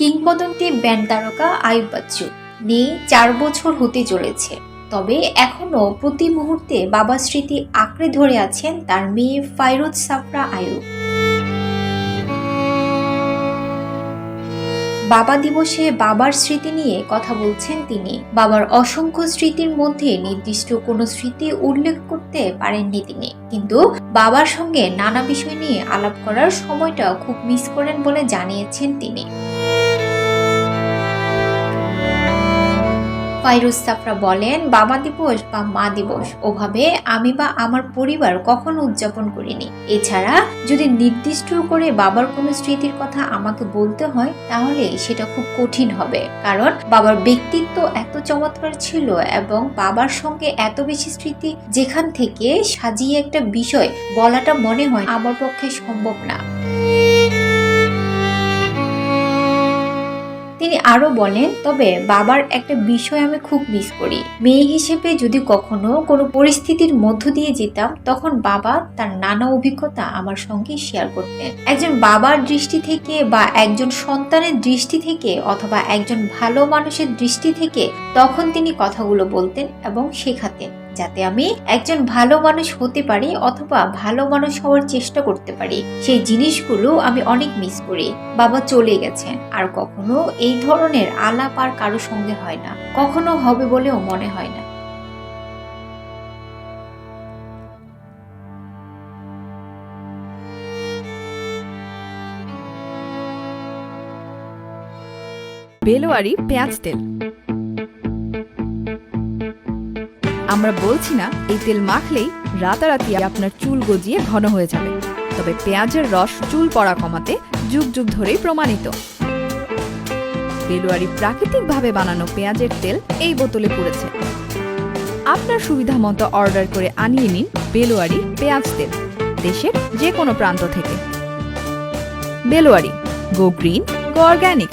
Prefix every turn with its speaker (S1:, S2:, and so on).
S1: কিংবদন্তি ব্যান্ড তারকা আয়ুব বাচ্চু। নেই চার বছর হতে চলেছে। তবে এখনও প্রতি মুহূর্তে বাবার স্মৃতি আঁকড়ে ধরে আছেন তার মেয়ে ফাইরুজ সাফরা আয়ুব। বাবা দিবসে বাবার স্মৃতি নিয়ে কথা বলছেন তিনি। বাবার অসংখ্য স্মৃতির মধ্যে নির্দিষ্ট কোনো স্মৃতি উল্লেখ করতে পারেননি তিনি। কিন্তু বাবার সঙ্গে নানা বিষয় নিয়ে আলাপ করার সময়টা খুব মিস করেন বলে জানিয়েছেন তিনি। ফাইরুজ সাফরা বলেন বাবা দিবস বা মা দিবস, ওভাবে আমি বা আমার পরিবার কখনো উদযাপন করিনি। এছাড়া যদি নির্দিষ্ট করে বাবার কোনো স্মৃতির কথা আমাকে বলতে হয়, তাহলে সেটা খুব কঠিন হবে। কারণ বাবার ব্যক্তিত্ব এত চমৎকার ছিল এবং বাবার সঙ্গে এত বেশি স্মৃতি যেখান থেকে সাজিয়ে একটা বিষয় বলাটা মনে হয় আমার পক্ষে সম্ভব না। তিনি আরও বলেন, তবে বাবার একটা বিষয় আমি খুব মিস করি। মেয়ে হিসেবে যদি কখনো কোনো পরিস্থিতির মধ্য দিয়ে যেতাম, তখন বাবা তার নানা অভিজ্ঞতা আমার সঙ্গে শেয়ার করতেন। একজন বাবার দৃষ্টি থেকে বা একজন সন্তানের দৃষ্টি থেকে অথবা একজন ভালো মানুষের দৃষ্টি থেকে তখন তিনি কথাগুলো বলতেন এবং শেখাতেন। যাতে আমি একজন ভালো মানুষ হতে পারি অথবা ভালো মানুষ হওয়ার চেষ্টা করতে পারি। সেই জিনিসগুলো আমি অনেক মিস করি। বাবা চলে গেছেন। আর কখনো এই ধরনের আলাপ আর কারও সঙ্গে হয় না। কখনো হবে বলেও মনে হয় না।
S2: বেলোয়ারি পেঁয়াজ তেল। আমরা বলছি না, এই তেল মাখলেই রাতারাতি আপনার চুল গজিয়ে ঘন হয়ে যাবে। তবে পেঁয়াজের রস চুল পড়া কমাতে যুগ যুগ ধরেই প্রমাণিত। বেলুয়ারি প্রাকৃতিকভাবে বানানো পেঁয়াজের তেল এই বোতলে পড়েছে। আপনার সুবিধা মতো অর্ডার করে আনিয়ে নিন বেলুয়ারি পেঁয়াজ তেল, দেশের যে কোনো প্রান্ত থেকে। বেলোয়ারি গো গ্রিন গো অর্গ্যানিক